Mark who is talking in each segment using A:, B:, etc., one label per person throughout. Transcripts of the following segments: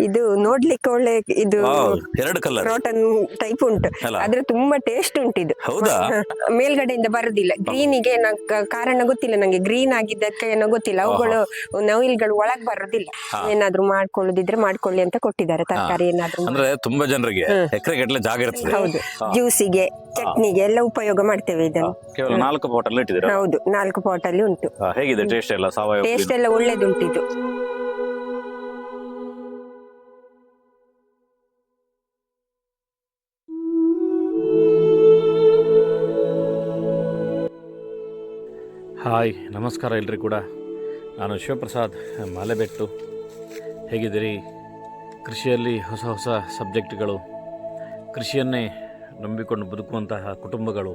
A: ಇದು ನೋಡ್ಲಿಕ್ಕೆ ಒಳ್ಳೆ ಇದು
B: ಎರಡು ಕಲರ್
A: ಕ್ರಾಟನ್ ಟೈಪ್ ಉಂಟು. ಆದ್ರೆ ತುಂಬಾ ಟೇಸ್ಟ್ ಉಂಟು ಇದು
B: ಹೌದಾ?
A: ಮೇಲ್ಗಡೆಯಿಂದ ಬರುದಿಲ್ಲ. ಗ್ರೀನಿಗೆ ಕಾರಣ ಗೊತ್ತಿಲ್ಲ ನಂಗೆ. ಗ್ರೀನ್ ಆಗಿದ್ದಕ್ಕೆ ಏನೋ ಗೊತ್ತಿಲ್ಲ. ಅವುಗಳು ನವಿಲ್ಗಳು ಒಳಗ್ ಬರುದಿಲ್ಲ. ಏನಾದ್ರೂ ಮಾಡ್ಕೊಳ್ಳೋದಿದ್ರೆ ಮಾಡ್ಕೊಳ್ಳಿ ಅಂತ ಕೊಟ್ಟಿದ್ದಾರೆ. ತರಕಾರಿ ಏನಾದ್ರು
B: ಅಂದ್ರೆ ತುಂಬಾ ಜನರಿಗೆ ಎಕರೆ ಗಟ್ಟಲೆ ಜಾಗ ಇರ್ತದೆ.
A: ಹೌದು. ಜ್ಯೂಸಿಗೆ ಚಟ್ನಿಗೆ ಎಲ್ಲ ಉಪಯೋಗ ಮಾಡ್ತೇವೆ ಇದನ್ನು.
B: ಕೇವಲ ನಾಲ್ಕು ಪಾಟ್ ಅಲ್ಲಿ ಇಟ್ಟಿದ್ದೀರಾ?
A: ಹೌದು. ನಾಲ್ಕು ಪಾಟ್ ಅಲ್ಲಿ ಉಂಟು
B: ಹೇಗಿದೆ? ಟೇಸ್ಟ್ ಎಲ್ಲ ಸಾವಯವ
A: ಟೇಸ್ಟ್ ಎಲ್ಲ ಒಳ್ಳೇದುಂಟು ಇದು
B: ಹಾಯ್, ನಮಸ್ಕಾರ ಎಲ್ರಿ ಕೂಡ. ನಾನು ಶಿವಪ್ರಸಾದ್, ಮಾಲೆಬೆಟ್ಟು. ಹೇಗಿದ್ದೀರಿ? ಕೃಷಿಯಲ್ಲಿ ಹೊಸ ಹೊಸ ಸಬ್ಜೆಕ್ಟ್ಗಳು, ಕೃಷಿಯನ್ನೇ ನಂಬಿಕೊಂಡು ಬದುಕುವಂತಹ ಕುಟುಂಬಗಳು,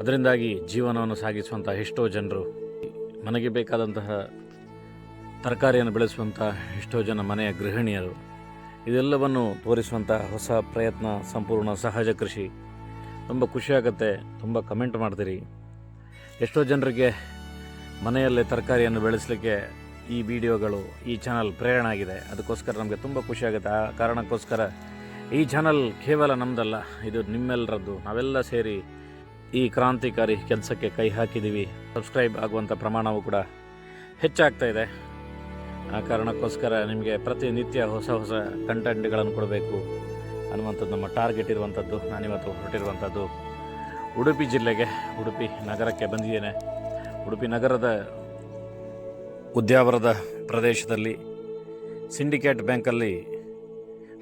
B: ಅದರಿಂದಾಗಿ ಜೀವನವನ್ನು ಸಾಗಿಸುವಂತಹ ಎಷ್ಟೋ ಜನರು, ಮನೆಗೆ ಬೇಕಾದಂತಹ ತರಕಾರಿಯನ್ನು ಬೆಳೆಸುವಂಥ ಎಷ್ಟೋ ಜನ ಮನೆಯ ಗೃಹಿಣಿಯರು, ಇದೆಲ್ಲವನ್ನು ತೋರಿಸುವಂಥ ಹೊಸ ಪ್ರಯತ್ನ, ಸಂಪೂರ್ಣ ಸಹಜ ಕೃಷಿ. ತುಂಬ ಖುಷಿಯಾಗುತ್ತೆ ತುಂಬ ಕಮೆಂಟ್ ಮಾಡ್ತೀರಿ. ಎಷ್ಟೋ ಜನರಿಗೆ ಮನೆಯಲ್ಲೇ ತರಕಾರಿಯನ್ನು ಬೆಳೆಸಲಿಕ್ಕೆ ಈ ವಿಡಿಯೋಗಳು ಈ ಚಾನಲ್ ಪ್ರೇರಣೆ ಆಗಿದೆ. ಅದಕ್ಕೋಸ್ಕರ ನಮಗೆ ತುಂಬ ಖುಷಿಯಾಗುತ್ತೆ ಆ ಕಾರಣಕ್ಕೋಸ್ಕರ ಈ ಚಾನಲ್ ಕೇವಲ ನಮ್ಮದಲ್ಲ ಇದು ನಿಮ್ಮೆಲ್ಲರದ್ದು. ನಾವೆಲ್ಲ ಸೇರಿ ಈ ಕ್ರಾಂತಿಕಾರಿ ಕೆಲಸಕ್ಕೆ ಕೈ ಹಾಕಿದ್ದೀವಿ ಸಬ್ಸ್ಕ್ರೈಬ್ ಆಗುವಂಥ ಪ್ರಮಾಣವೂ ಕೂಡ ಹೆಚ್ಚಾಗ್ತಾ ಇದೆ. ಆ ಕಾರಣಕ್ಕೋಸ್ಕರ ನಿಮಗೆ ಪ್ರತಿನಿತ್ಯ ಹೊಸ ಹೊಸ ಕಂಟೆಂಟ್ಗಳನ್ನು ಕೊಡಬೇಕು ಅನ್ನುವಂಥದ್ದು ನಮ್ಮ ಟಾರ್ಗೆಟ್ ಇರುವಂಥದ್ದು. ನಾನಿವತ್ತು ಹೊರಟಿರುವಂಥದ್ದು. ಉಡುಪಿ ಜಿಲ್ಲೆಗೆ ಉಡುಪಿ ನಗರಕ್ಕೆ ಬಂದಿದ್ದೇನೆ. ಉಡುಪಿ ನಗರದ ಉದ್ಯಾವರದ ಪ್ರದೇಶದಲ್ಲಿ ಸಿಂಡಿಕೇಟ್ ಬ್ಯಾಂಕಲ್ಲಿ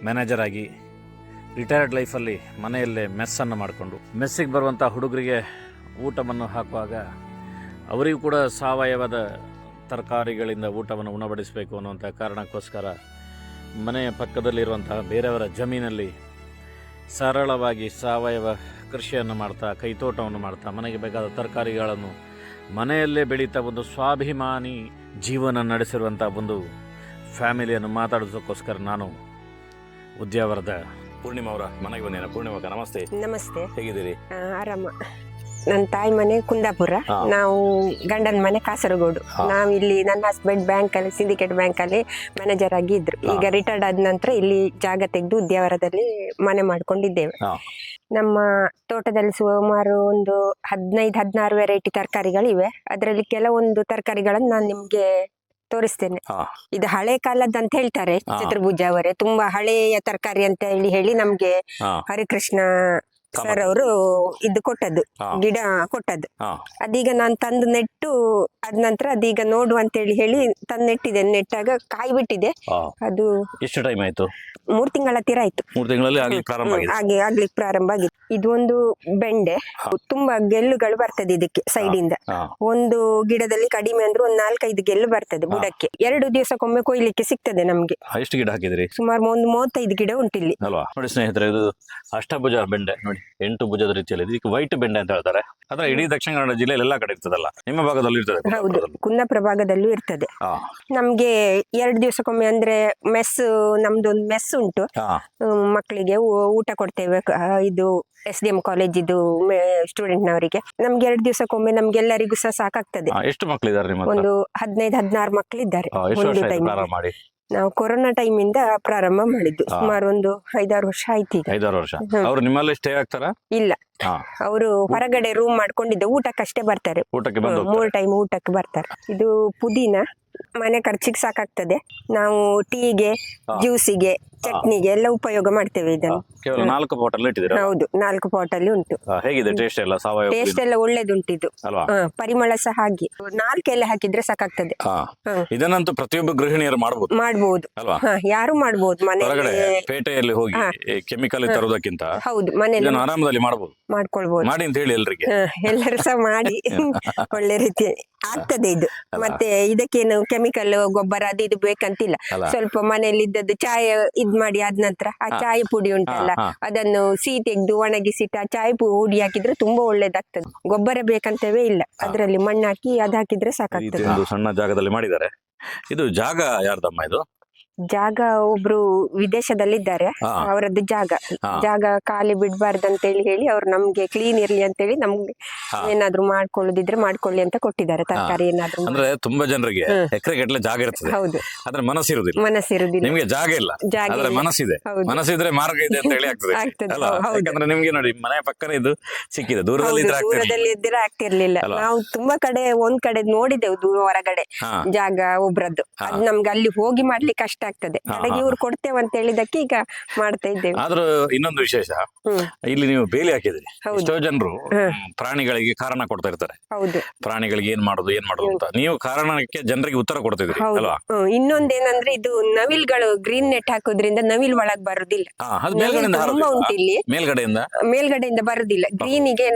B: ಮ್ಯಾನೇಜರ್ ಆಗಿ ರಿಟೈರ್ಡ್ ಲೈಫಲ್ಲಿ ಮನೆಯಲ್ಲೇ ಮೆಸ್ಸನ್ನು ಮಾಡಿಕೊಂಡು ಮೆಸ್ಸಿಗೆ ಬರುವಂಥ ಹುಡುಗರಿಗೆ ಊಟವನ್ನು ಹಾಕುವಾಗ ಅವರಿಗೂ ಕೂಡ ಸಾವಯವದ ತರಕಾರಿಗಳಿಂದ ಊಟವನ್ನು ಉಣಬಡಿಸಬೇಕು ಅನ್ನುವಂಥ ಕಾರಣಕ್ಕೋಸ್ಕರ ಮನೆಯ ಪಕ್ಕದಲ್ಲಿರುವಂತಹ ಬೇರೆಯವರ ಜಮೀನಲ್ಲಿ ಸರಳವಾಗಿ ಸಾವಯವ ಕೃಷಿಯನ್ನು ಮಾಡ್ತಾ ಕೈತೋಟವನ್ನು ಮಾಡ್ತಾ ಮನೆಗೆ ಬೇಕಾದ ತರಕಾರಿಗಳನ್ನು ಮನೆಯಲ್ಲೇ ಬೆಳೀತಾ ಒಂದು ಸ್ವಾಭಿಮಾನಿ ಜೀವನ ನಡೆಸಿರುವಂಥ ಒಂದು ಫ್ಯಾಮಿಲಿಯನ್ನು ಮಾತಾಡೋದಕ್ಕೋಸ್ಕರ ನಾನು ಉದ್ಯಾವರದ ಪೂರ್ಣಿಮಾ ಅವರ ಮನೆಗೆ ಬಂದೇನೆ ಪೂರ್ಣಿಮಾ ನಮಸ್ತೆ.
A: ನಮಸ್ತೆ.
B: ಹೇಗಿದ್ದೀರಿ?
A: ಆರಾಮ. ನನ್ನ ತಾಯಿ ಮನೆ ಕುಂದಾಪುರ. ನಾವು ಗಂಡನ ಮನೆ ಕಾಸರಗೋಡು. ನಾವು ಇಲ್ಲಿ ನನ್ನ ಹಸ್ಬೆಂಡ್ ಬ್ಯಾಂಕ್ ಅಲ್ಲಿ ಸಿಂಡಿಕೇಟ್ ಬ್ಯಾಂಕ್ ಅಲ್ಲಿ ಮ್ಯಾನೇಜರ್ ಆಗಿ ಇದ್ರು. ಈಗ ರಿಟೈರ್ಡ್ ಆದ ನಂತರ ಇಲ್ಲಿ ಜಾಗ ತೆಗೆದು ಉದ್ಯಾವರದಲ್ಲಿ ಮನೆ ಮಾಡ್ಕೊಂಡಿದ್ದೇವೆ. ನಮ್ಮ ತೋಟದಲ್ಲಿ ಸುಮಾರು ಒಂದು ಹದಿನೈದು ಹದಿನಾರು ವೆರೈಟಿ ತರಕಾರಿಗಳಿವೆ. ಅದರಲ್ಲಿ ಕೆಲವೊಂದು ತರಕಾರಿಗಳನ್ನು ನಾನು ನಿಮ್ಗೆ ತೋರಿಸ್ತೇನೆ. ಇದು ಹಳೆ ಕಾಲದ ಅಂತ ಹೇಳ್ತಾರೆ. ಚಿತ್ರಭುಜ ಅವರೇ. ತುಂಬಾ ಹಳೆಯ ತರಕಾರಿ ಅಂತ ಹೇಳಿ ಹೇಳಿ ನಮ್ಗೆ ಹರಿಕೃಷ್ಣ. ಸರ್ ಅವರು ಇದು ಕೊಟ್ಟದ್ದು ಗಿಡ ಕೊಟ್ಟದ್ದು. ಅದೀಗ ನಾನು ತಂದು ನೆಟ್ಟು ಅದ ನಂತರ ಅದೀಗ ನೋಡು ಅಂತ ಹೇಳಿ ಹೇಳಿ ತಂದು ನೆಟ್ಟಿದೆ ನೆಟ್ಟಾಗ ಕಾಯಿ ಬಿಟ್ಟಿದೆ ಅದು
B: ಎಷ್ಟು ಟೈಮ್ ಆಯ್ತು?
A: ಮೂರ್ ತಿಂಗಳ ಹತ್ತಿರ ಆಯ್ತು.
B: ಮೂರು ತಿಂಗಳಲ್ಲಿ ಆಗ್ಲಿಕ್ಕೆ ಪ್ರಾರಂಭ ಆಗಿದೆ.
A: ಹಾಗೆ ಆಗ್ಲಿಕ್ಕೆ ಪ್ರಾರಂಭ ಆಗಿದೆ. ಇದು ಒಂದು ಬೆಂಡೆ. ತುಂಬಾ ಗೆಲ್ಲುಗಳು ಬರ್ತದೆ ಇದಕ್ಕೆ ಸೈಡ್ ಇಂದ. ಒಂದು ಗಿಡದಲ್ಲಿ ಕಡಿಮೆ ಅಂದ್ರೆ ಒಂದ್ ನಾಲ್ಕೈದು ಗೆಲ್ಲು ಬರ್ತದೆ ಬುಡಕ್ಕೆ. ಎರಡು ದಿವಸಕ್ಕೊಮ್ಮೆ ಕೊಯ್ಲಿಕ್ಕೆ ಸಿಗ್ತದೆ ನಮ್ಗೆ.
B: ಎಷ್ಟು ಗಿಡ ಹಾಕಿದ್ರಿ?
A: ಸುಮಾರು ಒಂದು ಮೂವತ್ತೈದು ಗಿಡ ಉಂಟಿಲ್ಲಿ.
B: ಅಲ್ವಾ? ನೋಡಿ ಸ್ನೇಹಿತರೆ ಇದು ಅಷ್ಟಭುಜ ಬೆಂಡೆ. ನೋಡಿ. ಎಂಟು ಭುಜದ ರೀತಿಯಲ್ಲಿ ಇದಕ್ಕೆ ವೈಟ್ ಬೆಂಡೆ ಅಂತ ಹೇಳ್ತಾರೆ. ಅದ್ರ ಇಡೀ ದಕ್ಷಿಣ ಕನ್ನಡ ಜಿಲ್ಲೆಯಲ್ಲಿ ಎಲ್ಲಾ ಕಡೆ ಇರ್ತದಲ್ಲ. ನಿಮ್ಮ ಭಾಗದಲ್ಲಿ ಇರ್ತದೆ
A: ಹೌದು.
B: ಪ್ರಭಾಗದಲ್ಲೂ
A: ಕುಂದಾಪುರ ಭಾಗದಲ್ಲೂ ಇರ್ತದೆ. ನಮ್ಗೆ ಎರಡು ದಿವಸಕ್ಕೊಮ್ಮೆ ಅಂದ್ರೆ ಮೆಸ್ ನಮ್ದು ಒಂದು ಮೆಸ್ ಉಂಟು. ಮಕ್ಕಳಿಗೆ ಊಟ ಕೊಡ್ತೇವೆ. ಇದು ಎಸ್ ಡಿ ಎಂ ಕಾಲೇಜ್ ಇದು ಸ್ಟೂಡೆಂಟ್ನವರಿಗೆ ನಮ್ಗೆ ಎರಡು ದಿವಸಕ್ಕೊಮ್ಮೆ ನಮ್ಗೆಲ್ಲರಿಗೂ ಸಹ ಸಾಕಾಗ್ತದೆ.
B: ಎಷ್ಟು ಮಕ್ಕಳಿದ್ದಾರೆ
A: ಒಂದು ಹದಿನೈದು ಹದಿನಾರು ಮಕ್ಕಳಿದ್ದಾರೆ ನಾವು ಕೊರೋನಾ ಟೈಮ್ ಇಂದ ಪ್ರಾರಂಭ ಮಾಡಿದ್ದು. ಸುಮಾರು ಒಂದು ಐದಾರು ವರ್ಷ ಆಯ್ತು ಈಗ.
B: ಐದಾರು ವರ್ಷ. ಅವ್ರು ನಿಮ್ಮಲ್ಲೇ ಸ್ಟೇ ಆಗ್ತಾರಾ?
A: ಇಲ್ಲ. ಅವರು ಹೊರಗಡೆ ರೂಮ್ ಮಾಡ್ಕೊಂಡಿದ್ದೆ ಊಟಕ್ಕಷ್ಟೇ ಬರ್ತಾರೆ.
B: ಊಟಕ್ಕೆ ಬಂದು
A: ಹ್ಮ್, ಮೂರು ಟೈಮ್ ಊಟಕ್ಕೆ ಬರ್ತಾರೆ. ಇದು ಪುದೀನ. ಮನೆ ಖರ್ಚಿಗೆ ಸಾಕಾಗ್ತದೆ. ನಾವು ಟೀಗೆ. ಜ್ಯೂಸಿಗೆ ಚಟ್ನಿಗೆ ಎಲ್ಲ ಉಪಯೋಗ ಮಾಡ್ತೇವೆ ಇದನ್ನು.
B: ಕೇವಲ ನಾಲ್ಕು ಬಾಟಲ್ ಇಟ್ಟಿದ್ದೀರಾ?
A: ಹೌದು ನಾಲ್ಕು ಪಾಟ್ ಅಲ್ಲಿ ಉಂಟು
B: ಹೇಗಿದೆ ಟೇಸ್ಟ್ ಎಲ್ಲ ಸಾವಯವ
A: ಟೇಸ್ಟ್ ಎಲ್ಲ ಒಳ್ಳೇದುಂಟು ಇದು
B: ಅಲ್ವಾ?
A: ಹ, ಪರಿಮಳ ಸಹ ಹಾಗೆ. ನಾಲ್ಕೆಲ್ಲ ಹಾಕಿದ್ರೆ ಸಾಕಾಗ್ತದೆ.
B: ಹಾ.
A: ಹ.
B: ಇದನ್ನಂತೂ ಪ್ರತಿಯೊಬ್ಬ ಗೃಹಿಣಿಯರು ಮಾಡಬಹುದು
A: ಮಾಡ್ಬೋದು.
B: ಅಲ್ವಾ?
A: ಹ, ಯಾರು ಮಾಡ್ಬೋದು.
B: ಹೊರಗಡೆ
A: ಮನೆ
B: ಪೇಟೆಯಲ್ಲಿ ಹೋಗಿ. ಕೆಮಿಕಲ್ ತರೋದಕ್ಕಿಂತ
A: ಹೌದು ಮನೆ
B: ಇದನ್ನು ಆರಾಮದಲ್ಲಿ ಮಾಡಬಹುದು
A: ಮಾಡ್ಕೊಳ್ಬೋದು.
B: ಮಾಡಿ ಅಂತ ಹೇಳಿ ಎಲ್ರಿಗೆ.
A: ಹ, ಎಲ್ಲರೂ ಸಹ ಮಾಡಿ. ಒಳ್ಳೆ ರೀತಿ. ಆಗ್ತದೆ ಇದು. ಮತ್ತೆ ಇದಕ್ಕೇನು ಕೆಮಿಕಲ್ ಗೊಬ್ಬರ ಅದು ಇದು ಬೇಕಂತಿಲ್ಲ. ಸ್ವಲ್ಪ ಮನೆಯಲ್ಲಿ ಇದ್ದದ್ದು ಚಾಯ್ ಇದ್ ಮಾಡಿ ಆದ ನಂತರ ಆ ಚಾಯ್ ಪುಡಿ ಉಂಟಲ್ಲ. ಅದನ್ನು ಸಿಹಿ ತೆಗೆದು ಒಣಗಿಸಿಟ್ಟು ಆ ಚಾಯ್ ಪುಡಿ ಹಾಕಿದ್ರೆ ತುಂಬಾ ಒಳ್ಳೇದಾಗ್ತದೆ. ಗೊಬ್ಬರ ಬೇಕಂತವೇ ಇಲ್ಲ. ಅದರಲ್ಲಿ ಮಣ್ಣು ಹಾಕಿ ಅದ್ ಹಾಕಿದ್ರೆ ಸಾಕಾಗ್ತದೆ
B: ಸಣ್ಣ ಜಾಗದಲ್ಲಿ ಮಾಡಿದ್ದಾರೆ. ಇದು ಜಾಗ ಯಾರ್ದಮ್ಮ ಇದು?
A: ಜಾಗ ಒಬ್ರು ವಿದೇಶದಲ್ಲಿದ್ದಾರೆ. ಅವರದ್ದು ಜಾಗ. ಜಾಗ ಖಾಲಿ ಬಿಡಬಾರ್ದು ಅಂತ ಹೇಳಿ ಅವ್ರು ನಮ್ಗೆ ಕ್ಲೀನ್ ಇರ್ಲಿ ಅಂತೇಳಿ ನಮ್ಗೆ
B: ಹಾ.
A: ಏನಾದ್ರು ಮಾಡ್ಕೊಳ್ಳೋದಿದ್ರೆ ಮಾಡ್ಕೊಳ್ಳಿ ಅಂತ ಕೊಟ್ಟಿದ್ದಾರೆ. ತರಕಾರಿ ಏನಾದ್ರು
B: ಅಂದ್ರೆ ತುಂಬಾ ಜನರಿಗೆ. ಎಕರೆ ಗಟ್ಟಲೆ ಜಾಗ ಇರ್ತದೆ.
A: ಹೌದು.
B: ಆದ್ರೆ ಮನಸ್ಸಿರುವುದಿಲ್ಲ
A: ಮನಸ್ಸಿರುದಿಲ್ಲ.
B: ನಿಮ್ಗೆ ಜಾಗ ಇಲ್ಲ.
A: ಜಾಗ.
B: ಮನಸ್ಸಿದೆ. ಮನಸ್ಸಿದ್ರೆ ಮಾರ್ಗ ಇದೆ ಅಂತ ಹೇಳಿ ಆಗ್ತದೆ. ಅಲ್ಲ. ಯಾಕಂದ್ರೆ ನಿಮ್ಗೆ ನೋಡಿ ಮನೆ ಪಕ್ಕನೇ ಇದು ಸಿಕ್ಕಿದೆ. ದೂರದಲ್ಲಿ.
A: ದೂರದಲ್ಲಿ ಇದ್ದರೆ ಆಗ್ತಿರ್ಲಿಲ್ಲ. ನಾವು ತುಂಬಾ ಕಡೆ ಒಂದ್ ಕಡೆ ನೋಡಿದೆವು ದೂರ ಹೊರಗಡೆ ಜಾಗ ಒಬ್ರದ್ದು. ಅದ್ ನಮ್ಗೆ ಅಲ್ಲಿ ಹೋಗಿ ಮಾಡ್ಲಿಕ್ಕೆ ಕಷ್ಟ ಆಗ್ತದೆ. ಕಡೆಗೆ ಇವ್ರು ಕೊಡ್ತೇವೆ ಅಂತ ಹೇಳಿದಕ್ಕೆ ಈಗ ಮಾಡ್ತಾ ಇದ್ದೇವೆ.
B: ಆದ್ರೂ ಇನ್ನೊಂದು ವಿಶೇಷ. ಇಲ್ಲಿ ನೀವು ಬೇಲಿ ಹಾಕಿದ್ರಿ. ಎಷ್ಟೋ ಜನರು ಪ್ರಾಣಿಗಳಿಗೆ ಕಾರಣ ಕೊಡ್ತಾ ಇರ್ತಾರೆ.
A: ಹೌದು.
B: ಪ್ರಾಣಿಗಳಿಗೆ ಏನ್ ಮಾಡುದು ಏನ್ ಮಾಡುದು ಅಂತ. ನೀವು ಕಾರಣಕ್ಕೆ ಜನರಿಗೆ ಉತ್ತರ ಕೊಡ್ತಿದ್ರಿ ಅಲ್ವಾ.
A: ಇನ್ನೊಂದೇನಂದ್ರೆ ಇದು ನವಿಲ್ಗಳು ಗ್ರೀನ್ ನೆಟ್ ಹಾಕೋದ್ರಿಂದ ನವಿಲ್ ಒಳಗ್ ಬರುದಿಲ್ಲ. ತುಂಬಾ ಉಂಟು ಇಲ್ಲಿ
B: ಮೇಲ್ಗಡೆಯಿಂದ?
A: ಮೇಲ್ಗಡೆಯಿಂದ ಬರುದಿಲ್ಲ. ಗ್ರೀನಿಗೆ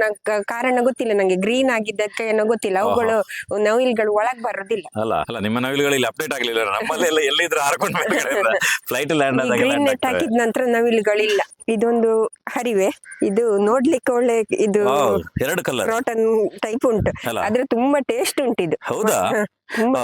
A: ಕಾರಣ ಗೊತ್ತಿಲ್ಲ ನಂಗೆ. ಗ್ರೀನ್ ಆಗಿದ್ದಕ್ಕೆ ಏನೋ ಗೊತ್ತಿಲ್ಲ. ಅವುಗಳು ನವಿಲ್ಗಳು ಒಳಗ್ ಬರುದಿಲ್ಲ.
B: ಅಲ್ಲ ಅಲ್ಲ ನಿಮ್ಮ ನವಿಲುಗಳು ಇಲ್ಲಿ ಅಪ್ಡೇಟ್ ಆಗ್ಲಿಲ್ಲ. ನಮ್ಮಲ್ಲಿ ಎಲ್ಲ ಎಲ್ಲಿದ್ರು ಹಾರ್ಕೊಂಡು ಫ್ಲೈಟ್ ಲ್ಯಾಂಡ್ ಆದಾಗ
A: ಗ್ರೀನ್ ನೆಟ್. ಹಾಕಿದ ನಂತರ ನವಿಲುಗಳಿಲ್ಲ ಇದೊಂದು ಹರಿವೆ. ಇದು ನೋಡ್ಲಿಕ್ಕೆ ಒಳ್ಳೆ ಇದು
B: ಎರಡು ಕಲರ್
A: ರೋಟನ್ ಟೈಪ್ ಉಂಟು? ಆದ್ರೆ ತುಂಬಾ ಟೇಸ್ಟ್ ಉಂಟು ಇದು.
B: ಹೌದಾ?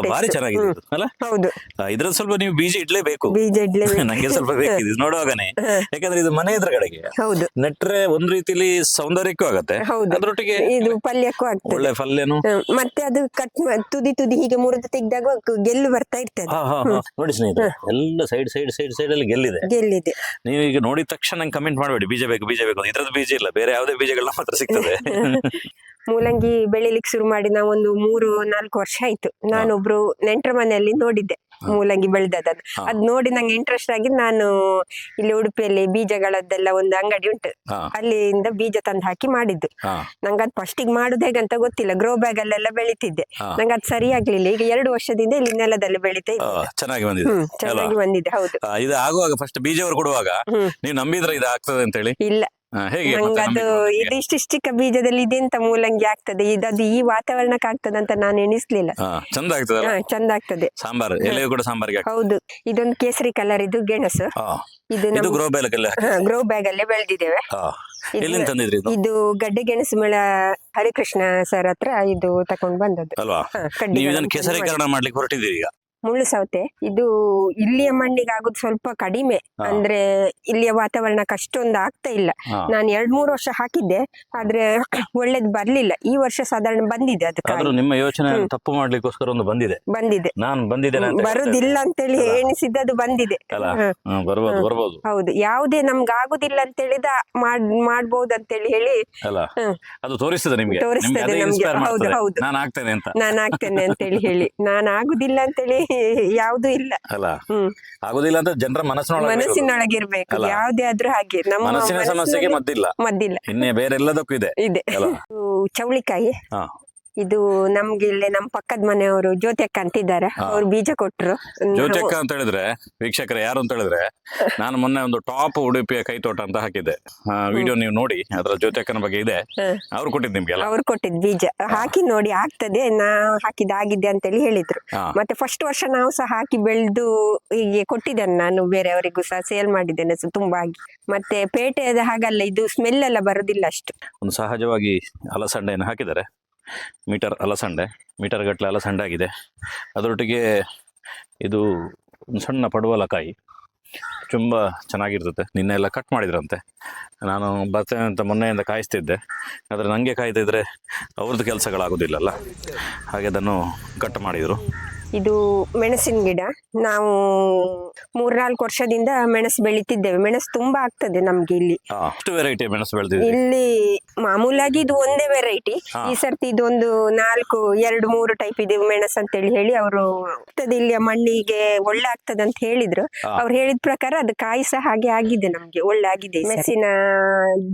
B: ಭಾರಿ ಚೆನ್ನಾಗಿದೆ ಅಲ್ಲ?
A: ಹೌದು.
B: ಇದ್ರಲ್ಲಿ ಸ್ವಲ್ಪ ನೀವು ಬೀಜ ಇಡ್ಲೇಬೇಕು.
A: ಬೀಜ ಇಡ್ಲೇಬೇಕು.
B: ನಂಗೆ ಸ್ವಲ್ಪ ಬೇಕಿದೆ. ನೋಡುವಾಗನೆ. ಯಾಕಂದ್ರೆ ಇದು ಮನೆ ಎದುರುಗಡೆಗೆ.
A: ಹೌದು.
B: ನೆಟ್ರೆ ಒಂದ್ ರೀತಿಲಿ ಸೌಂದರ್ಯಕ್ಕೂ ಆಗತ್ತೆ.
A: ಹೌದು.
B: ಅದ್ರೊಟ್ಟಿಗೆ
A: ಇದು ಪಲ್ಯಕ್ಕೂ ಆಗ್ತದೆ.
B: ಒಳ್ಳೆ ಪಲ್ಯನು.
A: ಮತ್ತೆ ಅದು ಕಟ್ ತುದಿ ತುದಿ ಹೀಗೆ ಮುರಿದು ತೆಗ್ದಾಗ ಗೆಲ್ಲು ಬರ್ತಾ ಇರ್ತದೆ.
B: ನೋಡಿ ಸ್ನೇಹಿತರೆ ಎಲ್ಲ ಸೈಡ್ ಸೈಡ್ ಸೈಡ್ ಸೈಡ್ ಅಲ್ಲಿ ಗೆಲ್ಲಿದೆ.
A: ಗೆಲ್ಲಿದೆ.
B: ನೀವು ಈಗ ನೋಡಿದ ತಕ್ಷಣ ಕಮೆಂಟ್ ಮಾಡಬೇಡಿ, ಬೀಜ ಬೇಕು ಬೀಜ ಬೇಕು. ಇದ್ರದ್ದು ಬೀಜ ಇಲ್ಲ, ಬೇರೆ ಯಾವುದೇ ಬೀಜಗಳ ಮಾತ್ರ ಸಿಗ್ತದೆ.
A: ಮೂಲಂಗಿ ಬೆಳಿಲಿಕ್ಕೆ ಶುರು ಮಾಡಿ ನಾವೊಂದು ಮೂರು ನಾಲ್ಕು ವರ್ಷ ಆಯ್ತು. ನಾನೊಬ್ರು ನೆಂಟರ ಮನೆಯಲ್ಲಿ ನೋಡಿದ್ದೆ. ಮೂಲಂಗಿ ಬೆಳೆದದ್ದು. ಅದ್. ನೋಡಿ ನಂಗೆ ಇಂಟ್ರೆಸ್ಟ್ ಆಗಿ ನಾನು ಇಲ್ಲಿ ಉಡುಪಿಯಲ್ಲಿ ಬೀಜಗಳದ್ದೆಲ್ಲ ಒಂದು ಅಂಗಡಿ ಉಂಟು. ಅಲ್ಲಿಂದ ಬೀಜ ತಂದು ಹಾಕಿ ಮಾಡಿದ್ದು.
B: ನಂಗದ್
A: ನಂಗೆ ಅದು ಫಸ್ಟಿಗೆ ಮಾಡುದು ಹೇಗಂತ ಗೊತ್ತಿಲ್ಲ. ಗ್ರೋ ಬ್ಯಾಗ್ ಅಲ್ಲೆಲ್ಲ ಬೆಳಿತಿದ್ದೆ. ನಂಗೆ ಅದು ಸರಿ ಆಗ್ಲಿಲ್ಲ. ಈಗ ಎರಡು ವರ್ಷದಿಂದ ಇಲ್ಲಿ ನೆಲದಲ್ಲಿ ಬೆಳಿತಾ
B: ಚೆನ್ನಾಗಿ ಬಂದಿದೆ.
A: ಚೆನ್ನಾಗಿ ಬಂದಿದೆ. ಹೌದು.
B: ಇದು ಆಗುವಾಗ ಫಸ್ಟ್ ಬೀಜವರು ಕೊಡುವಾಗ? ನೀವು ನಂಬಿದ್ರೆ ಇದು ಆಗ್ತದೆ ಅಂತ ಹೇಳಿ
A: ಇಲ್ಲ.
B: ಹೇಗೆ ನಿಮ್ಗೆ?
A: ಇದು ಇಷ್ಟಿಷ್ಟಿಕ್ಕ ಬೀಜದಲ್ಲಿ ಇದೆಂತ ಮೂಲಂಗಿ ಆಗ್ತದೆ. ಇದದು ಈ ವಾತಾವರಣಕ್ಕೆ ಆಗ್ತದೆ ಅಂತ ನಾನು ಎಣಿಸ್ಲಿಲ್ಲ.
B: ಹಾ ಚಂದ ಆಗ್ತದಲ್ಲ?
A: ಹಾ ಚಂದ ಆಗ್ತದೆ.
B: ಸಾಂಬಾರ್ ಎಲೆಯು ಕೂಡ ಸಾಂಬಾರಿಗೆ.
A: ಹೌದು. ಇದೊಂದು ಕೇಸರಿ ಕಲರ್ ಇದು ಗೆಣಸು.
B: ಹಾ.
A: ಇದು
B: ಇದು
A: ನಮ್ಮ
B: ಗ್ರೋ ಬೇಲಕ್ಕೆಲ್ಲ
A: ಗ್ರೋ ಬ್ಯಾಗ್ ಅಲ್ಲೇ ಬೆಳೆದಿದ್ದೇವೆ.
B: ಹಾ.
A: ಇದು-
B: ಎಲ್ಲಿಂದ ತಂದಿದ್ರಿ ಇದು?
A: ಇದು ಗಡ್ಡೆ ಗೆಣಸು ಮೇಳ ಹರಿಕೃಷ್ಣ ಸರ್ ಹತ್ರ ಇದು ತಕೊಂಡ್ ಬಂದದ್ದು.
B: ಅಲ್ವಾ?
A: ಹಾ,
B: ನೀವು ಇದನ್ನು ಕೇಸರೀಕರಣ ಮಾಡ್ಲಿಕ್ಕೆ ಹೊರಟಿದ್ದೀರಿ ಈಗ?
A: ಮುಳ್ಳು ಸೌತೆ ಇದು ಇಲ್ಲಿಯ ಮಣ್ಣಿಗೆ ಆಗುದು ಸ್ವಲ್ಪ ಕಡಿಮೆ. ಅಂದ್ರೆ ಇಲ್ಲಿಯ ವಾತಾವರಣ ಅಷ್ಟೊಂದು ಆಗ್ತಾ ಇಲ್ಲ. ನಾನು ಎರಡ್ ಮೂರು ವರ್ಷ ಹಾಕಿದ್ದೆ. ಆದ್ರೆ ಒಳ್ಳೇದು ಬರ್ಲಿಲ್ಲ. ಈ ವರ್ಷ ಸಾಧಾರಣ ಬಂದಿದೆ
B: ಅದಕ್ಕೆ ನಿಮ್ಮ ಯೋಚನೆ ತಪ್ಪು ಮಾಡ್ಲಿಕ್ಕೋಸ್ಕರ ಒಂದು ಬಂದಿದೆ.
A: ಬಂದಿದೆ.
B: ನಾನು ಬಂದಿದೆ
A: ಬರುದಿಲ್ಲ ಅಂತೇಳಿ? ಎಣಿಸಿದ್ದು ಅದು ಬಂದಿದೆ.
B: ಬರ್ಬೋದು ಬರ್ಬೋದು.
A: ಹೌದು. ಯಾವುದೇ ನಮ್ಗೆ ಆಗುದಿಲ್ಲ ಅಂತ ಹೇಳಿದ ಮಾಡ್ ಮಾಡ್ಬೋದು ಅಂತೇಳಿ ಹೇಳಿ.
B: ಅದು ತೋರಿಸ್ತದೆ ನಿಮ್ಗೆ.
A: ತೋರಿಸ್ತದೆ
B: ನಿಮ್ಗೆ.
A: ಹೌದು. ಹೌದು.
B: ನಾನು ಆಗ್ತೇನೆ ಅಂತ.
A: ನಾನು ಆಗ್ತೇನೆ ಅಂತೇಳಿ ಹೇಳಿ. ನಾನು ಆಗುದಿಲ್ಲ ಅಂತೇಳಿ ಯಾವ್ದು ಇಲ್ಲ.
B: ಅಲ್ಲ.
A: ಹ್ಮ್.
B: ಆಗುದಿಲ್ಲ ಅಂತ ಜನರ ಮನಸ್ಸಿನೊಳಗೆ
A: ಮನಸ್ಸಿನೊಳಗಿರ್ಬೇಕು
B: ಅಲ್ಲ?
A: ಯಾವ್ದೇ ಆದ್ರೂ ಹಾಗೆ. ನಮ್ಮ
B: ಮನಸ್ಸಿನ ಸಮಸ್ಯೆಗೆ ಮದ್ದಿಲ್ಲ.
A: ಮದ್ದಿಲ್ಲ.
B: ಇನ್ನೇ ಬೇರೆ ಎಲ್ಲದಕ್ಕೂ ಇದೆ.
A: ಇದೆ.
B: ಅಲ್ಲ?
A: ಚೌಳಿಕಾಯಿ
B: ಹಾ.
A: ಇದು ನಮ್ಗೆ ಇಲ್ಲಿ ನಮ್ಮ ಪಕ್ಕದ ಮನೆಯವರು ಜ್ಯೋತಿ ಅಕ್ಕ ಅಂತಿದ್ದಾರೆ. ಅವ್ರು ಬೀಜ ಕೊಟ್ರು.
B: ಜ್ಯೋತಿಕ ಅಂತ ಹೇಳಿದ್ರೆ ವೀಕ್ಷಕರ ಯಾರು ಅಂತ ಹೇಳಿದ್ರೆ ನಾನು ಮೊನ್ನೆ ಒಂದು ಟಾಪ್ ಉಡುಪಿಯ ಕೈತೋಟ ಅಂತ ಹಾಕಿದ್ದೆ. ವಿಡಿಯೋ ನೀವು ನೋಡಿ ಅದರ ಜ್ಯೋತಿಕನ ಬಗ್ಗೆ ಇದೆ. ಅವ್ರು ಕೊಟ್ಟಿದ್ದು ನಿಮ್ಗೆ
A: ಅವ್ರು ಕೊಟ್ಟಿದ್ ಬೀಜ. ಹಾಕಿ ನೋಡಿ ಆಗ್ತದೆ ನಾ ಹಾಕಿದ ಆಗಿದೆ ಅಂತೇಳಿ ಹೇಳಿದ್ರು. ಮತ್ತೆ ಫಸ್ಟ್ ವರ್ಷ ನಾವು ಸಹ ಹಾಕಿ ಬೆಳೆದು ಹೀಗೆ ಕೊಟ್ಟಿದ್ದೇನೆ ನಾನು ಬೇರೆಯವರಿಗೂ ಸಹ ಸೇಲ್ ಮಾಡಿದ್ದೇನೆ ತುಂಬಾ ಆಗಿ ಮತ್ತೆ ಪೇಟೆಯದ ಹಾಗಲ್ಲ ಇದು ಸ್ಮೆಲ್ ಎಲ್ಲ ಬರುದಿಲ್ಲ ಅಷ್ಟು.
B: ಒಂದು ಸಹಜವಾಗಿ ಅಲಸಂಡೆಯನ್ನು ಹಾಕಿದ್ದಾರೆ. ಮೀಟರ್ ಅಲಸಂಡೆ ಮೀಟರ್ ಗಟ್ಟಲೆ ಅಲಸಂಡೆ ಆಗಿದೆ. ಅದರೊಟ್ಟಿಗೆ ಇದು ಒಂದು ಸಣ್ಣ ಪಡುವಲಕಾಯಿ ತುಂಬ ಚೆನ್ನಾಗಿರ್ತದೆ. ನಿನ್ನೆ ಎಲ್ಲ ಕಟ್ ಮಾಡಿದ್ರಂತೆ. ನಾನು ಬರ್ತೇನೆ ಅಂತ ಮೊನ್ನೆಯಿಂದ ಕಾಯಿಸ್ತಿದ್ದೆ. ಆದರೆ ನನಗೆ ಕಾಯ್ತಿದ್ರೆ ಅವ್ರದ್ದು ಕೆಲಸಗಳಾಗೋದಿಲ್ಲಲ್ಲ. ಹಾಗೆ ಅದನ್ನು ಕಟ್ ಮಾಡಿದರು.
A: ಇದು ಮೆಣಸಿನ ಗಿಡ. ನಾವು ಮೂರ್ನಾಲ್ಕು ವರ್ಷದಿಂದ ಮೆಣಸು ಬೆಳಿತಿದ್ದೇವೆ. ಮೆಣಸು ತುಂಬಾ ಆಗ್ತದೆ ನಮ್ಗೆ ಇಲ್ಲಿ.
B: ವೆರೈಟಿ ಮೆಣಸು
A: ಇಲ್ಲಿ ಮಾಮೂಲಾಗಿ ಇದು ಒಂದೇ ವೆರೈಟಿ ಈ ಸರ್ತಿ ಇದೊಂದು ನಾಲ್ಕು ಎರಡು ಮೂರು ಟೈಪ್ ಇದೆ ಮೆಣಸು ಅಂತ ಹೇಳಿ ಹೇಳಿ ಅವರು ಇಲ್ಲಿ ಮಣ್ಣಿಗೆ ಒಳ್ಳೆ ಆಗ್ತದೆ ಅಂತ ಹೇಳಿದ್ರು. ಅವ್ರು ಹೇಳಿದ ಪ್ರಕಾರ ಅದು ಕಾಯಿ ಸಹ ಹಾಗೆ ಆಗಿದೆ ನಮ್ಗೆ ಒಳ್ಳೆ ಆಗಿದೆ ಮೆಣಸಿನ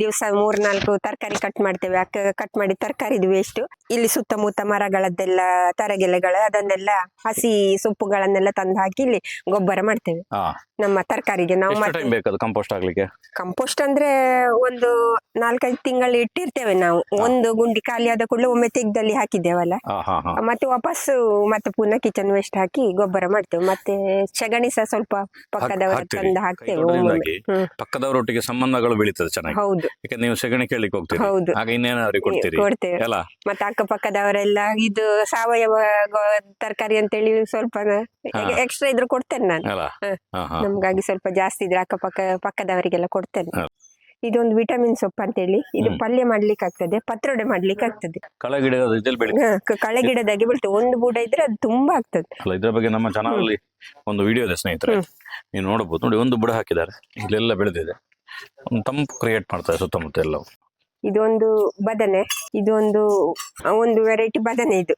A: ದಿವಸ ಮೂರ್ನಾಲ್ಕು ತರಕಾರಿ ಕಟ್ ಮಾಡ್ತೇವೆ. ಅಕ್ಕ ಕಟ್ ಮಾಡಿ ತರಕಾರಿದು ವೇಸ್ಟ್ ಇಲ್ಲಿ ಸುತ್ತಮುತ್ತ ಮರಗಳದ್ದೆಲ್ಲ ತರಗೆಲೆಗಳ ಅದನ್ನೆಲ್ಲ ಹಸಿ ಸೊಪ್ಪುಗಳನ್ನೆಲ್ಲ ತಂದು ಹಾಕಿ ಇಲ್ಲಿ ಗೊಬ್ಬರ ಮಾಡ್ತೇವೆ.
B: ಹಾ.
A: ನಮ್ಮ ತರಕಾರಿಗೆ ನಾವು
B: ಎಷ್ಟು ಕಂಪೋಸ್ಟ್ ಆಗ್ಲಿಕ್ಕೆ?
A: ಕಂಪೋಸ್ಟ್ ಅಂದ್ರೆ ಒಂದು ನಾಲ್ಕೈದು ತಿಂಗಳು ಇಟ್ಟಿರ್ತೇವೆ ನಾವು. ಒಂದು ಗುಂಡಿ ಖಾಲಿ ಆದ ಕೂಡಲೇ ಒಮ್ಮೆ ತೆಗ್ದಲ್ಲಿ ಹಾಕಿದ್ದೇವಲ್ಲ.
B: ಹಾ ಹಾ ಹಾ.
A: ಮತ್ತೆ ವಾಪಸ್ ಮತ್ತೆ ಪುನಃ ಕಿಚನ್ ವೇಸ್ಟ್ ಹಾಕಿ ಗೊಬ್ಬರ ಮಾಡ್ತೇವೆ. ಮತ್ತೆ ಸಗಣಿ ಸಹ ಸ್ವಲ್ಪ ಪಕ್ಕದವರ
B: ಹಾಕ್ತೀರಿ.
A: ತಂದು ಹಾಕ್ತೇವೆ
B: ಕೈತೋಟದಿಂದಾಗಿ
A: ಒಮ್ಮೊಮ್ಮೆ. ಹ್ಮ್.
B: ಪಕ್ಕದವರೊಟ್ಟಿಗೆ ಸಂಬಂಧಗಳು ಬೆಳೀತದೆ ಚೆನ್ನಾಗಿ.
A: ಹೌದು.
B: ಯಾಕಂದ್ರೆ ನೀವು ಸೆಗಣಿ ಕೇಳಲಿಕ್ಕೆ ಹೋಗ್ತೀರಿ?
A: ಹೌದು.
B: ಆಗ ಕೊಡ್ತೀರಿ?
A: ಕೊಡ್ತೇವೆ.
B: ಅಲ್ಲ
A: ಮತ್ತೆ ಅಕ್ಕಪಕ್ಕದವರೆಲ್ಲ ಇದು ಸಾವಯವ ಗೊ- ತರಕಾರಿ ಅಂತ ಅಂತೇಳಿ ಸ್ವಲ್ಪ. ಎಕ್ಸ್ಟ್ರಾ ಇದ್ರು ಕೊಡ್ತೇನೆ ನಾನು. ನಮ್ಗಾಗಿ ಸ್ವಲ್ಪ ಜಾಸ್ತಿ ಇದ್ರೆ ಅಕ್ಕಪಕ್ಕ ಪಕ್ಕದವರಿಗೆಲ್ಲ ಕೊಡ್ತೇನೆ. ಇದೊಂದು ವಿಟಮಿನ್ ಸೊಪ್ಪು ಅಂತೇಳಿ. ಇದು ಪಲ್ಯ ಮಾಡ್ಲಿಕ್ಕೆ ಆಗ್ತದೆ ಪತ್ರೊಡೆ ಮಾಡ್ಲಿಕ್ಕೆ ಆಗ್ತದೆ
B: ಕಳಗಿಡ
A: ಗಿಡದಾಗಿ ಕಳೆಗಿಡದಾಗೆ ಬೀಳ್ತದೆ ಒಂದು ಬುಡ ಇದ್ರೆ ಅದು ತುಂಬಾ ಆಗ್ತದೆ.
B: ಅಲ್ಲ ಇದ್ರ ಬಗ್ಗೆ ನಮ್ಮ ಚಾನಲ್ ಒಂದು ವಿಡಿಯೋ ಇದೆ ಸ್ನೇಹಿತರೆ. ನೀವು ನೋಡಬಹುದು ನೋಡಿ ಒಂದು ಬುಡ ಹಾಕಿದ್ದಾರೆ. ಇಲ್ಲೆಲ್ಲ ಬೆಳೆದಿದೆ. ಒಂದು ತಂಪು ಕ್ರಿಯೇಟ್ ಮಾಡ್ತಾರೆ ಸುತ್ತಮುತ್ತ ಎಲ್ಲವೂ.
A: ಇದೊಂದು ಬದನೆ ಇದೊಂದು ಒಂದು ವೆರೈಟಿ ಬದನೆ ಇದು.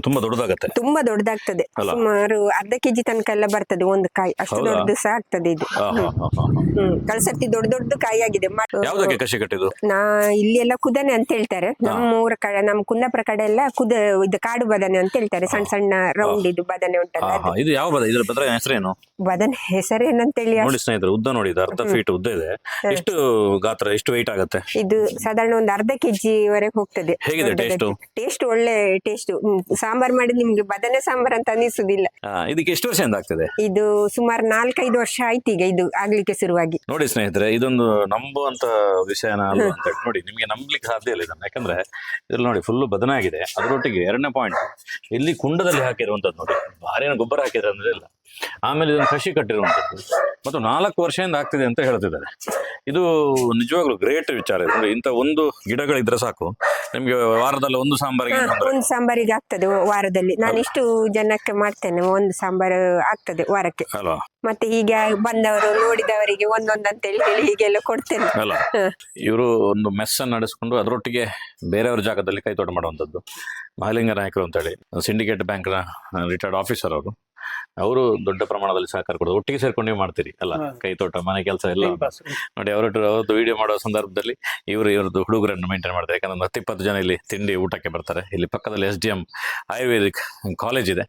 B: ತುಂಬಾ ದೊಡ್ಡದಾಗತ್ತೆ.
A: ತುಂಬಾ ದೊಡ್ಡದಾಗ್ತದೆ? ಸುಮಾರು ಅರ್ಧ ಕೆಜಿ ತನಕ ಎಲ್ಲ ಬರ್ತದೆ ಒಂದು ಕಾಯಿ. ಅಷ್ಟು? ದೊಡ್ಡದು ಸಹ ಆಗ್ತದೆ ಇದು. ಹ್ಮ್. ಕಳ್ಸರ್ತಿ ದೊಡ್ಡ ದೊಡ್ಡ ಕಾಯಿ ಆಗಿದೆ. ನಾ ಇಲ್ಲಿ ಎಲ್ಲ ಕುದನೆ ಅಂತ ಹೇಳ್ತಾರೆ. ನಮ್ಮ ಊರ ಕಡೆ ನಮ್ಮ ಕುಂದಾಪುರ ಕಡೆ ಎಲ್ಲ ಕುದ ಇದು ಕಾಡು ಬದನೆ ಅಂತ ಹೇಳ್ತಾರೆ. ಸಣ್ಣ ಸಣ್ಣ ರೌಂಡ್ ಇದು ಬದನೆ ಉಂಟಲ್ಲ
B: ಇದು ಯಾವ ಬದನೆ? ಇದ್ರ ಬದನೆ ಹೆಸರೇನು?
A: ಬದನೆ ಹೆಸರೇನಂತೇಳಿ
B: ನೋಡಿ ಸ್ನೇಹಿತರೆ ಉದ್ದ ನೋಡಿ ಅರ್ಧ ಫೀಟ್ ಉದ್ದ ಇದೆ. ಎಷ್ಟು ಗಾತ್ರ ಎಷ್ಟು ವೆಯ್ಟ್ ಆಗುತ್ತೆ?
A: ಇದು ಸಾಧಾರಣ ಒಂದು ಅರ್ಧ ಕೆಜಿ ವರೆಗೆ ಹೋಗ್ತದೆ.
B: ಹೇಗಿದೆ?
A: ಟೇಸ್ಟ್ ಒಳ್ಳೆ ಟೇಸ್ಟ್ ಸಾಂಬಾರ್ ಮಾಡಿ ನಿಮ್ಗೆ ಬದನೆ ಸಾಂಬಾರ್ ಅಂತ ಅನಿಸುದಿಲ್ಲ
B: ಇದಕ್ಕೆ ಎಷ್ಟು ವರ್ಷ ಆಗ್ತದೆ
A: ಇದು ಸುಮಾರು ನಾಲ್ಕೈದು ವರ್ಷ ಆಯ್ತು ಈಗ ಇದು ಆಗ್ಲಿಕ್ಕೆ ಶುರುವಾಗಿ.
B: ನೋಡಿ ಸ್ನೇಹಿತರೆ ಇದೊಂದು ನಂಬುವಂತ ವಿಷಯನ ನೋಡಿ ನಿಮಗೆ ನಂಬಲಿಕ್ಕೆ ಸಾಧ್ಯ ಇಲ್ಲ ಇದನ್ನ. ಯಾಕಂದ್ರೆ ಇದ್ರಲ್ಲಿ ನೋಡಿ ಫುಲ್ ಬದನಾಗಿದೆ ಅದರೊಟ್ಟಿಗೆ ಎರಡನೇ ಪಾಯಿಂಟ್ ಇಲ್ಲಿ ಕುಂಡದಲ್ಲಿ ಹಾಕಿರುವಂತದ್ದು ನೋಡಿ. ಭಾರಿ ಗೊಬ್ಬರ ಹಾಕಿದ್ರೆ ಅಂದ್ರೆ ಇಲ್ಲ. ಆಮೇಲೆ ಇದನ್ನು ಕಸಿ ಕಟ್ಟಿರುವಂಥದ್ದು. ಮತ್ತು ನಾಲ್ಕು ವರ್ಷದಿಂದ ಆಗ್ತಿದೆ ಅಂತ ಹೇಳ್ತಿದ್ದಾರೆ. ಇದು ನಿಜವಾಗ್ಲೂ ಗ್ರೇಟ್ ವಿಚಾರ ಇದು. ಇಂಥ ಒಂದು ಗಿಡಗಳಿದ್ರೆ ಸಾಕು. ನಿಮ್ಗೆ ವಾರದಲ್ಲಿ ಒಂದು ಸಾಂಬಾರಿಗೆ
A: ಒಂದು ಸಾಂಬಾರಿಗೆ ಆಗ್ತದೆ ವಾರದಲ್ಲಿ. ನಾನು ಇಷ್ಟು ಜನಕ್ಕೆ ಮಾಡ್ತೇನೆ ಒಂದು ಸಾಂಬಾರು ಆಗ್ತದೆ ವಾರಕ್ಕೆ.
B: ಅಲ್ವಾ
A: ಮತ್ತೆ ಹೀಗೆ ಬಂದವರು ನೋಡಿದವರಿಗೆ ಒಂದೊಂದು ಅಂತ ಹೇಳಿ ಹೇಳಿ ಹೀಗೆಲ್ಲ ಕೊಡ್ತೇನೆ.
B: ಅಲ್ಲ. ಇವರು ಒಂದು ಮೆಸ್ ಅನ್ನು ನಡೆಸಿಕೊಂಡು ಅದರೊಟ್ಟಿಗೆ ಬೇರೆಯವ್ರ ಜಾಗದಲ್ಲಿ ಕೈತೋಟ ಮಾಡುವಂಥದ್ದು. ಮಹಾಲಿಂಗ ನಾಯಕರು ಅಂತೇಳಿ ಸಿಂಡಿಕೇಟ್ ಬ್ಯಾಂಕ್ನ ರಿಟೈರ್ಡ್ ಆಫೀಸರ್ ಅವರು. ಅವರು ದೊಡ್ಡ ಪ್ರಮಾಣದಲ್ಲಿ ಸಹಕಾರ ಕೊಡೋದು. ಒಟ್ಟಿಗೆ ಸೇರ್ಕೊಂಡು ನೀವು ಮಾಡ್ತೀರಿ. ಅಲ್ಲ ಕೈತೋಟ ಮನೆ ಕೆಲಸ ಎಲ್ಲ ನೋಡಿ ಅವರು ಅವ್ರದ್ದು ವಿಡಿಯೋ ಮಾಡೋ ಸಂದರ್ಭದಲ್ಲಿ ಇವರು ಇವ್ರದ್ದು ಹುಡುಗರನ್ನು ಮೇಂಟೈನ್ ಮಾಡ್ತಾರೆ. ಯಾಕಂದ್ರೆ ಒಂದು ಹತ್ತಿಪ್ಪತ್ತು ಜನ ಇಲ್ಲಿ ತಿಂಡಿ ಊಟಕ್ಕೆ ಬರ್ತಾರೆ. ಇಲ್ಲಿ ಪಕ್ಕದಲ್ಲಿ S D M ayurvedic college ಇದೆ.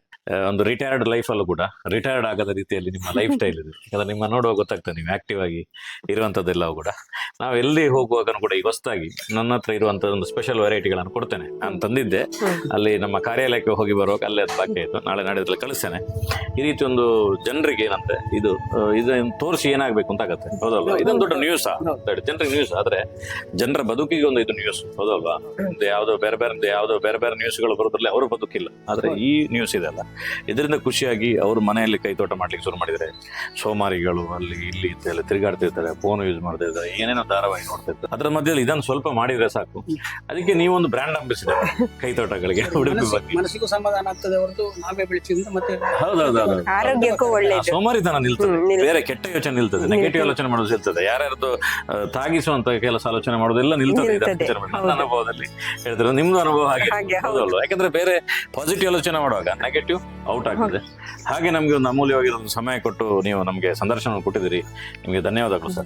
B: ಒಂದು ರಿಟೈರ್ಡ್ ಲೈಫ್ ಅಲ್ಲೂ ಕೂಡ ರಿಟೈರ್ಡ್ ಆಗದ ರೀತಿಯಲ್ಲಿ ನಿಮ್ಮ ಲೈಫ್ ಸ್ಟೈಲ್ ಇದೆ. ಯಾಕಂದ್ರೆ ನಿಮ್ಮ ನೋಡುವಾಗ ಗೊತ್ತಾಗ್ತದೆ ನೀವು ಆಕ್ಟಿವ್ ಆಗಿ ಇರುವಂಥದ್ದೆಲ್ಲವೂ ಕೂಡ. ನಾವು ಎಲ್ಲಿ ಹೋಗುವಾಗ ಕೂಡ ಈಗ ಹೊಸದಾಗಿ ನನ್ನ ಹತ್ರ ಇರುವಂತ ಒಂದು ಸ್ಪೆಷಲ್ ವೆರೈಟಿಗಳನ್ನು ಕೊಡ್ತೇನೆ. ನಾನು ತಂದಿದ್ದೆ. ಅಲ್ಲಿ ನಮ್ಮ ಕಾರ್ಯಾಲಯಕ್ಕೆ ಹೋಗಿ ಬರುವಾಗ ಅಲ್ಲೇ ಅದು ಬಾಕಿ ಆಯಿತು. ನಾಳೆ ನಾಡಿದ್ರಲ್ಲಿ ಕಳಿಸ್ತೇನೆ. ಈ ರೀತಿ ಒಂದು ಜನರಿಗೆ ಏನಂತೆ ಇದು ಇದನ್ನು ತೋರಿಸಿ ಏನಾಗಬೇಕು ಅಂತ ಆಗತ್ತೆ. ಹೌದಲ್ವಾ? ಇದೊಂದು ದೊಡ್ಡ ನ್ಯೂಸ್ ಜನರಿಗೆ ನ್ಯೂಸ್ ಆದ್ರೆ ಜನರ ಬದುಕಿಗೆ ಒಂದು ಇದು ನ್ಯೂಸ್ ಹೌದಲ್ವಾ? ಯಾವುದೋ ಬೇರೆ ಬೇರೆ ಯಾವುದೋ ಬೇರೆ ಬೇರೆ ನ್ಯೂಸ್ಗಳು ಬರೋದ್ರಲ್ಲಿ ಅವರು ಬದುಕಿಲ್ಲ. ಆದ್ರೆ ಈ ನ್ಯೂಸ್ ಇದೆಲ್ಲ ಇದರಿಂದ ಖುಷಿಯಾಗಿ ಅವರು ಮನೆಯಲ್ಲಿ ಕೈತೋಟ ಮಾಡ್ಲಿಕ್ಕೆ ಶುರು ಮಾಡಿದರೆ ಸೋಮಾರಿಗಳು ಅಲ್ಲಿ ಇಲ್ಲಿ ಇಂತೆಲ್ಲ ತಿರುಗಾಡ್ತಿರ್ತಾರೆ ಫೋನ್ ಯೂಸ್ ಮಾಡ್ತಿರ್ತಾರೆ ಏನೇನೋ ಧಾರಾವಾಹಿ ನೋಡ್ತಿರ್ತಾರೆ ಅದ್ರ ಮಧ್ಯದಲ್ಲಿ ಇದನ್ನು ಸ್ವಲ್ಪ ಮಾಡಿದ್ರೆ ಸಾಕು. ಅದಕ್ಕೆ ನೀವೊಂದು ಬ್ರ್ಯಾಂಡ್ ಅಂಬಿಸಿದ್ದಾರೆ ಕೈತೋಟಗಳಿಗೆ ಉಡುಪಿ ಬಗ್ಗೆ.
C: ಮನಸ್ಸಿಗೂ ಸಮಾಧಾನ ಆಗ್ತದೆ ಹೊರತು ನಾವೇ ಬೆಳೆಸಿದ್ರೆ ಮತ್ತೆ
B: ಹೌದೌದು
A: ಆರೋಗ್ಯಕ್ಕೂ
B: ಸೋಮಾರಿತನ ನಿಲ್ತದೆ. ಬೇರೆ ಕೆಟ್ಟ ಯೋಚನೆ ನಿಲ್ತದೆ. ನೆಗೆಟಿವ್ ಆಲೋಚನೆ ಮಾಡೋದು ಸಿಗ್ತದೆ ಯಾರ್ಯಾರದು ತಾಗಿಸುವಂತ ಕೆಲಸ ಆಲೋಚನೆ ಮಾಡೋದೆಲ್ಲ ನಿಲ್ತದೆ ನನ್ನ ಅನುಭವದಲ್ಲಿ ಹೇಳಿದ್ರು ನಿಮ್ದು ಅನುಭವ ಹಾಗೆ. ಹೌದಲ್ವಾ ಯಾಕಂದ್ರೆ ಬೇರೆ ಪಾಸಿಟಿವ್ ಆಲೋಚನೆ ಮಾಡುವಾಗ ನೆಗೆಟಿವ್ ಔಟ್ ಆಗ್ತದೆ. ಹಾಗೆ ನಮಗೆ ಒಂದು ಅಮೂಲ್ಯವಾಗಿರೋ ಒಂದು ಸಮಯ ಕೊಟ್ಟು ನೀವು ನಮಗೆ ಸಂದರ್ಶನ ಕೊಟ್ಟಿದ್ದೀರಿ. ನಿಮಗೆ ಧನ್ಯವಾದಗಳು ಸರ್.